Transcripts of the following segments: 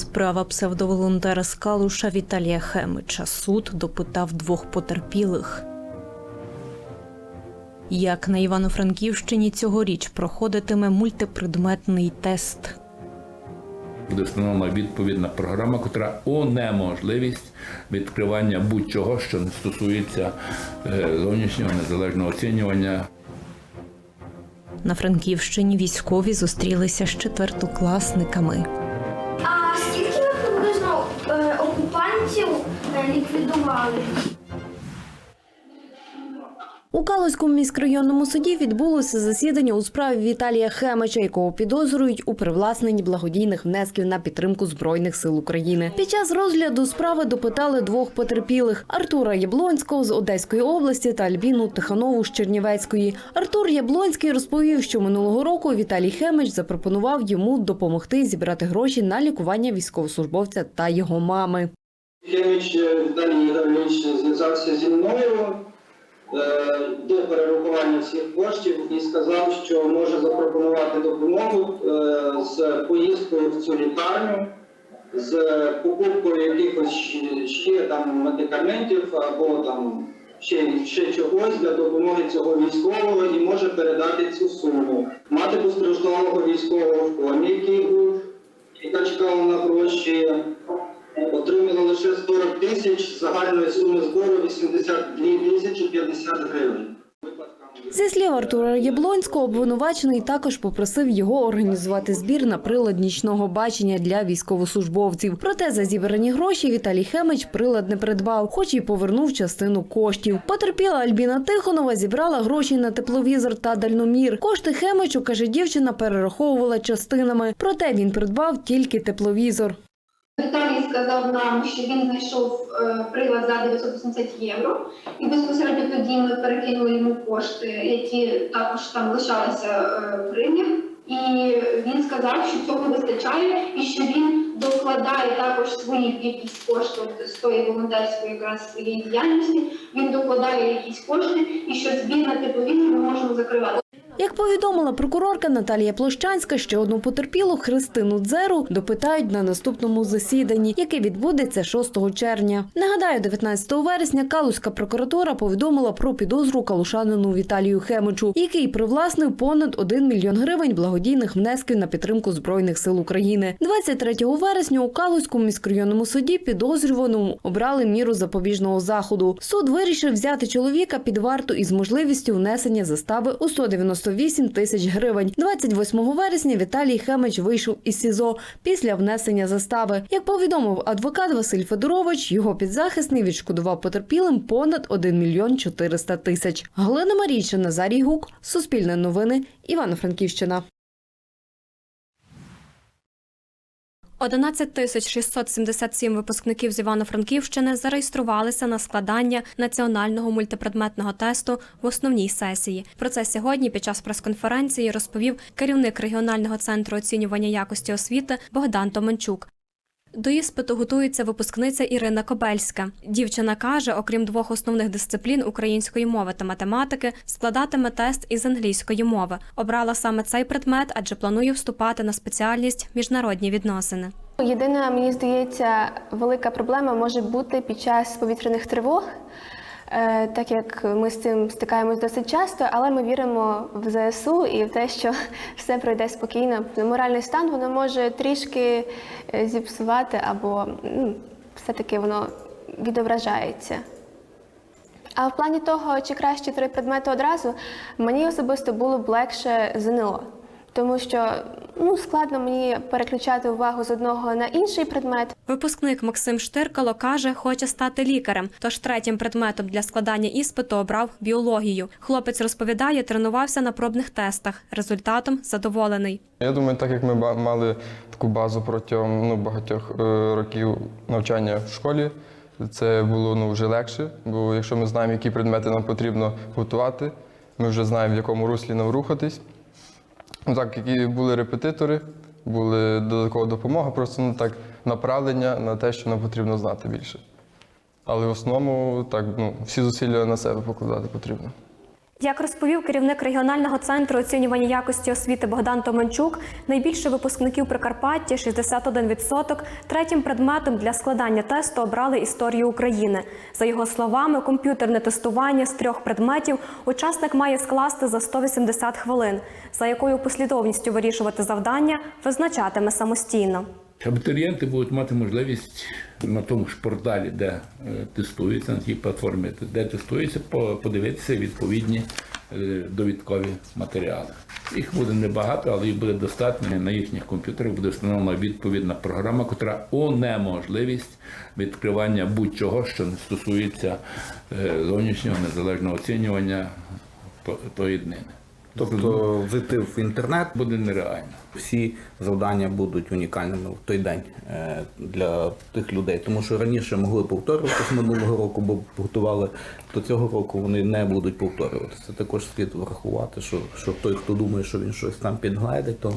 Справа псевдоволонтера з Калуша Віталія Хемича. Суд допитав двох потерпілих. Як на Івано-Франківщині цьогоріч проходитиме мультипредметний тест. Буде встановлена відповідна програма, яка унеможливість відкривання будь-чого, що не стосується е, зовнішнього незалежного оцінювання. На Франківщині військові зустрілися з четвертокласниками. Е. У Калузькому міськрайонному суді відбулося засідання у справі Віталія Хемича, якого підозрюють у привласненні благодійних внесків на підтримку збройних сил України. Під час розгляду справи допитали двох потерпілих: Артура Яблонського з Одеської області та Альбіну Тиханову з Чернівецької. Артур Яблонський розповів, що минулого року Віталій Хемич запропонував йому допомогти зібрати гроші на лікування військовослужбовця та його мами. Хеміч е, Віталій зв'язався зі мною е, до перерахування всіх коштів і сказав, що може запропонувати допомогу е, з поїздкою в цю лікарню, з покупкою якихось ще там медикаментів або там ще, ще чогось для допомоги цього військового і може передати цю суму. Мати постраждалого військового в комі, який був, яка чекала на гроші. Отримали лише 40 тисяч загальної суми збору 82 тисячі 50 гривень. Зі слів Артура Яблонського, обвинувачений також попросив його організувати збір на прилад нічного бачення для військовослужбовців. Проте за зібрані гроші Віталій Хемич прилад не придбав, хоч і повернув частину коштів. Потерпіла Альбіна Тихонова зібрала гроші на тепловізор та дальномір. Кошти Хемичу, каже дівчина, перераховувала частинами. Проте він придбав тільки тепловізор. Віталій сказав нам, що він знайшов е, прилад за 980 євро, і безпосередньо тоді ми перекинули йому кошти, які також там лишалися е, при них. І він сказав, що цього вистачає, і що він докладає також своїх якісь кошти з тої волонтерської якраз своєї діяльності. Він докладає якісь кошти, і що збір на тепловізор ми можемо закривати. Як повідомила прокурорка Наталія Площанська, ще одну потерпілу Христину Дзеру допитають на наступному засіданні, яке відбудеться 6 червня. Нагадаю, 19 вересня Калузька прокуратура повідомила про підозру калушанину Віталію Хемичу, який привласнив понад 1 мільйон гривень благодійних внесків на підтримку збройних сил України. 23 вересня у Калузькому міськрайонному суді підозрюваному обрали міру запобіжного заходу. Суд вирішив взяти чоловіка під варту із можливістю внесення застави у 198 тисяч гривень. 28 вересня Віталій Хемич вийшов із СІЗО після внесення застави. Як повідомив адвокат Василь Федорович, його підзахисний відшкодував потерпілим понад 1 мільйон 400 тисяч. Галина Марійчина, Назарій Гук, Суспільне новини, Івано-Франківщина. 11 тисяч 677 випускників з Івано-Франківщини зареєструвалися на складання національного мультипредметного тесту в основній сесії. Про це сьогодні під час прес-конференції розповів керівник регіонального центру оцінювання якості освіти Богдан Томанчук. До іспиту готується випускниця Ірина Кобельська. Дівчина каже, окрім двох основних дисциплін української мови та математики, складатиме тест із англійської мови. Обрала саме цей предмет, адже планує вступати на спеціальність міжнародні відносини. Єдина, мені здається, велика проблема може бути під час повітряних тривог, так як ми з цим стикаємось досить часто, але ми віримо в ЗСУ і в те, що все пройде спокійно. Моральний стан воно може трішки е, зіпсувати або ну, все-таки воно відображається. А в плані того, чи краще три предмети одразу, мені особисто було б легше ЗНО. Тому що ну, складно мені переключати увагу з одного на інший предмет. Випускник Максим Штиркало каже, хоче стати лікарем. Тож третім предметом для складання іспиту обрав біологію. Хлопець розповідає, тренувався на пробних тестах. Результатом задоволений. Я думаю, так як ми мали таку базу протягом ну, багатьох е, років навчання в школі, це було ну, вже легше, бо якщо ми знаємо, які предмети нам потрібно готувати, ми вже знаємо, в якому руслі нам рухатись. Ну, так, які були репетитори, були додаткова допомога, просто ну, так, направлення на те, що нам потрібно знати більше. Але в основному так, ну, всі зусилля на себе покладати потрібно. Як розповів керівник регіонального центру оцінювання якості освіти Богдан Томанчук, найбільше випускників Прикарпаття 61%, третім предметом для складання тесту обрали історію України. За його словами, комп'ютерне тестування з трьох предметів учасник має скласти за 180 хвилин, за якою послідовністю вирішувати завдання визначатиме самостійно. Абітурієнти будуть мати можливість на тому ж порталі, де е, тестується, на тій платформі, де тестується, подивитися відповідні е, довідкові матеріали. Їх буде небагато, але їх буде достатньо. На їхніх комп'ютерах буде встановлена відповідна програма, яка унеможливість відкривання будь-чого, що не стосується е, зовнішнього незалежного оцінювання то- тої днини. Тобто зайти в інтернет, буде нереально. всі завдання будуть унікальними в той день е, для тих людей. Тому що раніше могли повторюватися минулого року, бо готували до цього року вони не будуть повторюватися. Це також слід врахувати, що, що той, хто думає, що він щось там підгледить, то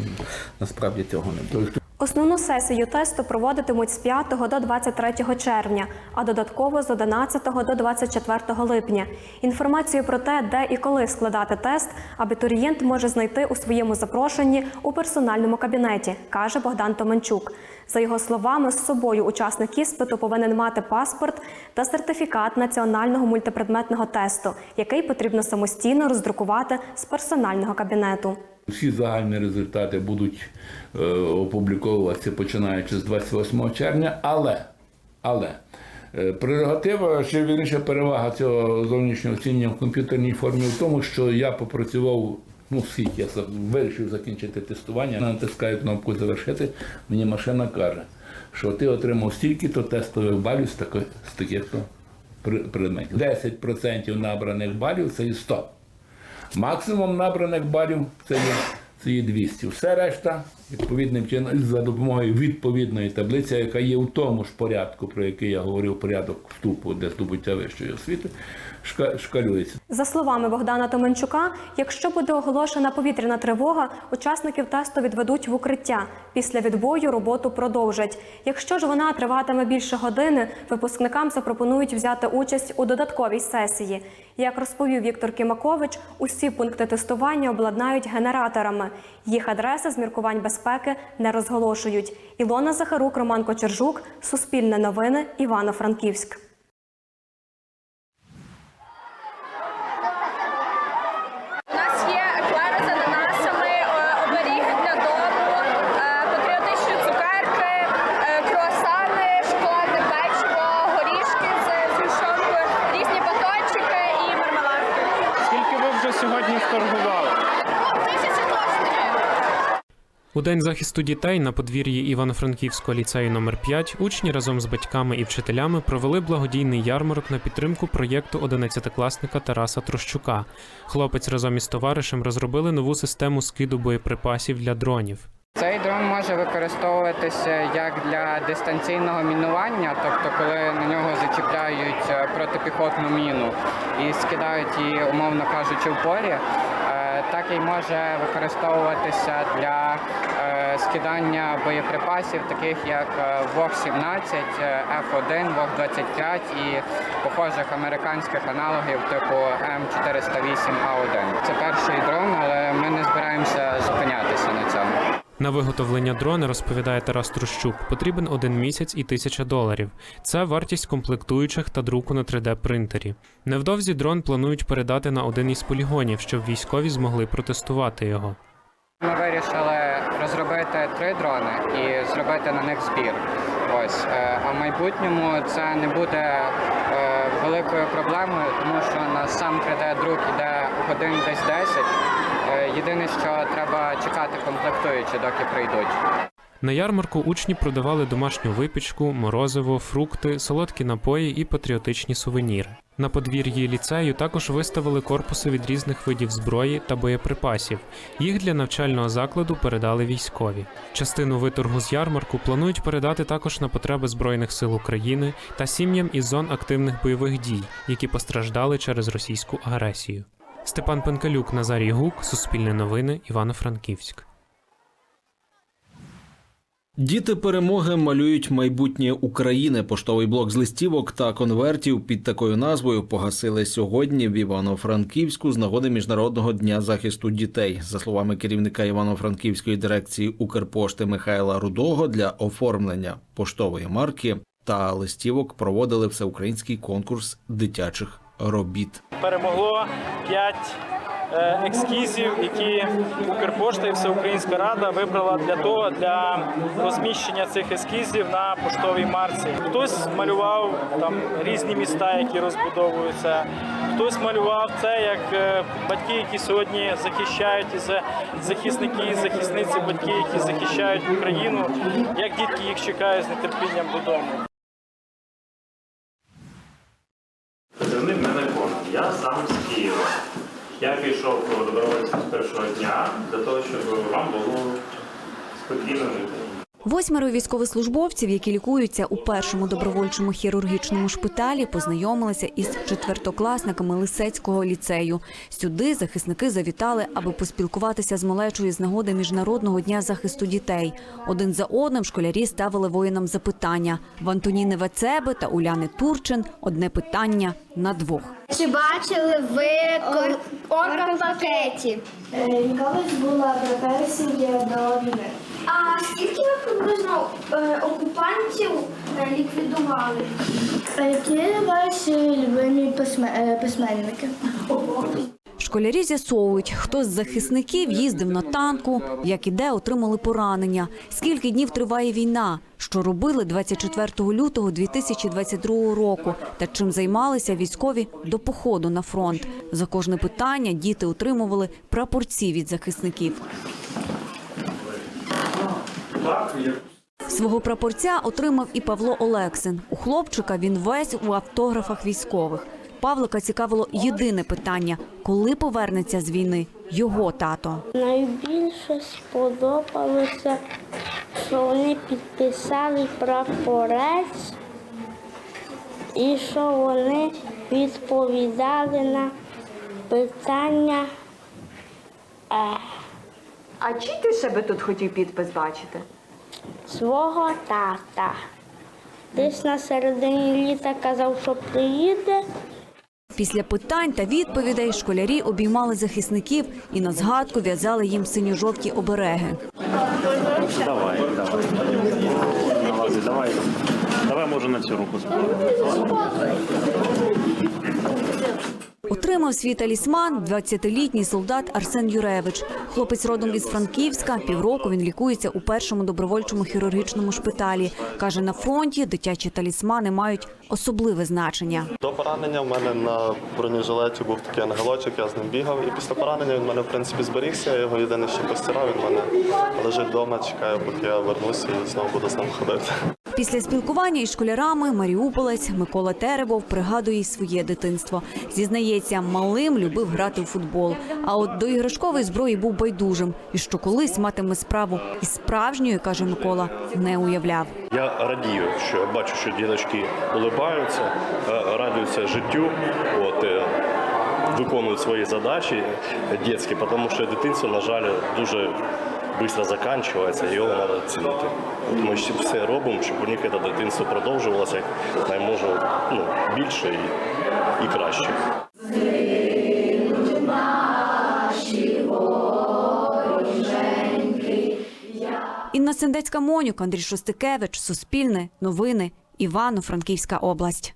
насправді цього не буде. Основну сесію тесту проводитимуть з 5 до 23 червня, а додатково з 11 до 24 липня. Інформацію про те, де і коли складати тест, абітурієнт може знайти у своєму запрошенні у персональному кабінеті, каже Богдан Томанчук. За його словами, з собою учасник іспиту повинен мати паспорт та сертифікат національного мультипредметного тесту, який потрібно самостійно роздрукувати з персонального кабінету. Всі загальні результати будуть е, опубліковуватися починаючи з 28 червня, але, але е, прерогатива, чи вірніше перевага цього зовнішнього оцінювання в комп'ютерній формі в тому, що я попрацював. Ну, скільки я вирішив закінчити тестування, натискаю кнопку завершити, мені машина каже, що ти отримав стільки-то тестових балів з таких, з таких предметів. 10% набраних балів це і 100. Максимум набраних балів це є, це є 200. Все решта відповідним чином за допомогою відповідної таблиці, яка є у тому ж порядку, про який я говорив, порядок вступу для здобуття вищої освіти, шка- шкалюється. За словами Богдана Томенчука, якщо буде оголошена повітряна тривога, учасників тесту відведуть в укриття. Після відбою роботу продовжать. Якщо ж вона триватиме більше години, випускникам запропонують взяти участь у додатковій сесії. Як розповів Віктор Кимакович, усі пункти тестування обладнають генераторами. Їх адреси з міркувань безпеки не розголошують. Ілона Захарук, Роман Кочержук, Суспільне новини, Івано-Франківськ. У нас є еклери з ананасами, е, оберіги для дому, е, патріотичні цукерки, е, круасани, шоколадне печиво, горішки з згущенкою, різні батончики і мармеладки. Скільки ви вже сьогодні вторгували? У день захисту дітей на подвір'ї Івано-Франківського ліцею номер 5 учні разом з батьками і вчителями провели благодійний ярмарок на підтримку проєкту 11-класника Тараса Трощука. Хлопець разом із товаришем розробили нову систему скиду боєприпасів для дронів. Дрон може використовуватися як для дистанційного мінування, тобто коли на нього зачіпляють е, протипіхотну міну і скидають її, умовно кажучи, в полі. Е, Так і може використовуватися для е, скидання боєприпасів, таких як е, ВОГ-17, е, F1, ВОГ-25 і похожих американських аналогів типу М408А1. Це перший дрон, але ми не збираємося зупинятися на цьому. На виготовлення дрона, розповідає Тарас Трощук, потрібен один місяць і тисяча доларів. Це вартість комплектуючих та друку на 3D-принтері. Невдовзі дрон планують передати на один із полігонів, щоб військові змогли протестувати його. Ми вирішили розробити три дрони і зробити на них збір. Ось е, а в майбутньому це не буде е, великою проблемою, тому що на сам 3D-друк іде годин десь 10. Е, Єдине, що треба чекати комплектуючі, доки прийдуть. На ярмарку учні продавали домашню випічку, морозиво, фрукти, солодкі напої і патріотичні сувеніри. На подвір'ї ліцею також виставили корпуси від різних видів зброї та боєприпасів. Їх для навчального закладу передали військові. Частину виторгу з ярмарку планують передати також на потреби Збройних сил України та сім'ям із зон активних бойових дій, які постраждали через російську агресію. Степан Пенкалюк, Назарій Гук, Суспільне новини, Івано-Франківськ. Діти перемоги малюють майбутнє України. Поштовий блок з листівок та конвертів під такою назвою погасили сьогодні в Івано-Франківську з нагоди міжнародного дня захисту дітей. За словами керівника Івано-Франківської дирекції Укрпошти Михайла Рудого, для оформлення поштової марки та листівок проводили всеукраїнський конкурс дитячих робіт. Перемогло 5 ескізів, які Укрпошта і Всеукраїнська Рада вибрала для того для розміщення цих ескізів на поштовій марці. Хтось малював там різні міста, які розбудовуються. Хтось малював це як е, батьки, які сьогодні захищають і за- захисники і захисниці, батьки, які захищають Україну, як дітки їх чекають з нетерпінням додому. Позивний в мене Конан. Я сам з Києва. Я пішов добровольцем з першого дня для того, щоб вам було спокійно жити. Восьмеро військовослужбовців, які лікуються у першому добровольчому хірургічному шпиталі, познайомилися із четвертокласниками Лисецького ліцею. Сюди захисники завітали, аби поспілкуватися з малечою з нагоди міжнародного дня захисту дітей. Один за одним школярі ставили воїнам запитання. В Антоніни Вецеби та Уляни Турчин одне питання на двох. Чи бачили ви орка в пакеті? Колись була професія до війни. А скільки ви приблизно е, окупантів е, ліквідували? Які ваші любимі письменники? Школярі з'ясовують, хто з захисників їздив на танку, як і де отримали поранення, скільки днів триває війна, що робили 24 лютого 2022 року, та чим займалися військові до походу на фронт. За кожне питання діти отримували прапорці від захисників. Свого прапорця отримав і Павло Олексин. У хлопчика він весь у автографах військових. Павлика цікавило єдине питання: коли повернеться з війни його тато. Найбільше сподобалося, що вони підписали прапорець і що вони відповідали на питання. Е, А чи ти себе тут хотів підпис бачити? Свого тата. Десь на середині літа казав, що приїде. Після питань та відповідей школярі обіймали захисників і на згадку в'язали їм синьо-жовті обереги. Давай, давай. Давай, давай. Давай, може, на цю руку Отримав свій талісман 20-літній солдат Арсен Юревич. Хлопець родом із Франківська. Півроку він лікується у першому добровольчому хірургічному шпиталі. Каже, на фронті дитячі талісмани мають особливе значення. До поранення в мене на бронежилеті був такий ангелочок, я з ним бігав. І після поранення він в мене в принципі зберігся. Я його єдине ще постирав. Він в мене лежить вдома, чекає, поки я вернуся і знову буду з ним ходити. Після спілкування із школярами маріуполець Микола Теребов пригадує своє дитинство. Зізнається, малим любив грати у футбол. А от до іграшкової зброї був байдужим. І що колись матиме справу із справжньою, каже Микола, не уявляв. Я радію, що я бачу, що діточки улибаються, е, радуються життю. От, е, виконують свої задачі дітські, тому що дитинство, на жаль, дуже швидко закінчується, і його треба цінити. От ми все робимо, щоб у них це дитинство продовжувалося як найможна ну, більше і, і краще. Інна Сендецька Монюк, Андрій Шостикевич, Суспільне, Новини, Івано-Франківська область.